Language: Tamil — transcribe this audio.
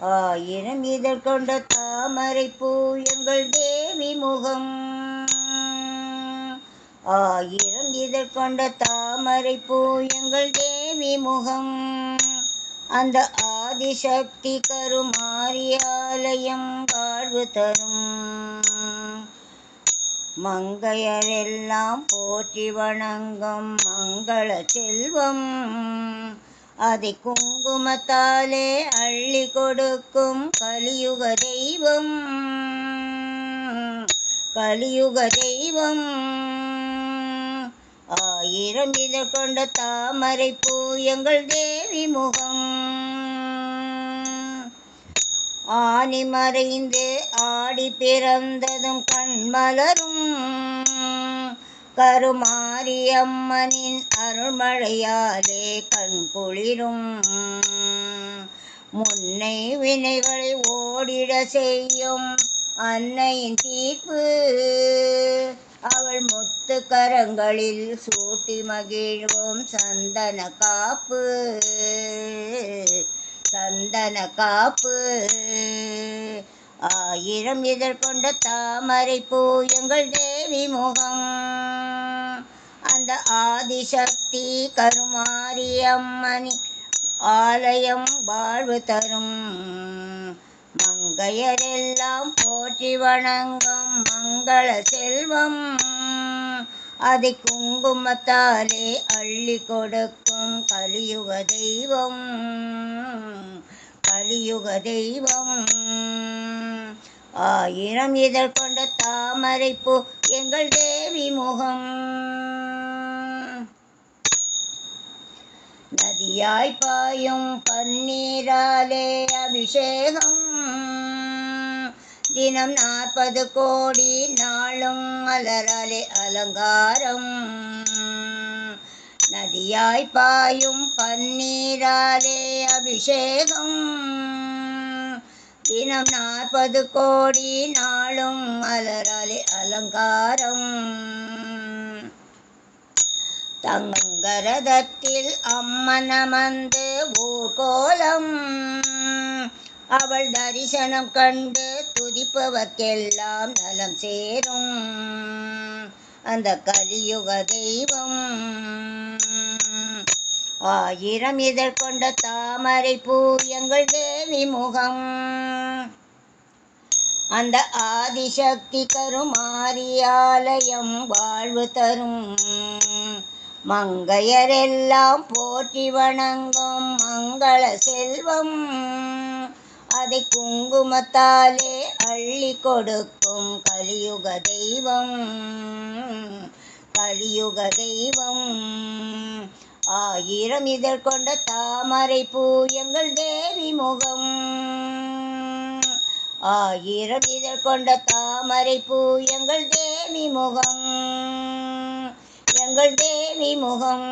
ஆயிரம் இதழ் கொண்ட தாமரை பூ எங்கள் தேவி முகம். ஆயிரம் இதழ் கொண்ட தாமரை பூ எங்கள் தேவி முகம். அந்த ஆதிசக்தி கருமாரியாலயம் வாழ்வு தரும். மங்கையரெல்லாம் போற்றி வணங்கும் மங்கள செல்வம். அதை குங்குமத்தாலே அள்ளி கொடுக்கும் கலியுக தெய்வம். கலியுக தெய்வம். ஆயிரம் இதழ் கொண்ட தாமரை பூ எங்கள் தேவி முகம். ஆணி மறைந்து ஆடி பிறந்ததும் கண்மலரும். கருமாரியம்மனின் அருள்மழையாலே கண் குளிரும் முன்னை வினைகளை ஓடிட செய்யும் அன்னையின் தீர்ப்பு. அவள் முத்து கரங்களில் சூட்டி மகிழ்வோம் சந்தன காப்பு. சந்தன காப்பு. ஆயிரம் எதிர்கொண்ட தாமரை பூ எங்கள் தேவி முகம். அந்த ஆதிசக்தி கருமாரி அம்மணி ஆலயம் வாழ்வு தரும். மங்கையரெல்லாம் போற்றி வணங்கும் மங்கள செல்வம். அதை குங்குமத்தாலே அள்ளி கொடுக்கும் கலியுக தெய்வம். கலியுக தெய்வம். ஆயிரம் இதழ் கொண்ட தாமரை எங்கள் தேவி முகம். நதியாய் பாயும் பன்னீராலே அபிஷேகம் தினம் நாற்பது கோடி நாளும் மலராலே அலங்காரம் நதியாய் பாயும் பன்னீராலே அபிஷேகம் தினம் நாற்பது கோடி நாளும் மலராலே அலங்காரம் தங்கரதத்தில் அம்மனமந்து ஊர்கோலம். அவள் தரிசனம் கண்டு துதிப்பவர்க்கெல்லாம் நலம் சேரும். அந்த கலியுக தெய்வம். ஆயிரம் இதழ் கொண்ட தாமரை பூ எங்கள் தேவி முகம். அந்த ஆதிசக்தி கருமாரியாலயம் வாழ்வு தரும். மங்கையரெல்லாம் போற்றி வணங்கும் மங்கள செல்வம். அதை குங்குமத்தாலே அள்ளி கொடுக்கும் கலியுக தெய்வம். கலியுக தெய்வம். ஆயிரம் இதழ் கொண்ட தாமரை பூ எங்கள் தேவி முகம். ஆயிரம் இதழ் கொண்ட தாமரை பூ எங்கள் தேவி முகம். எங்கள் தேவி முகம்.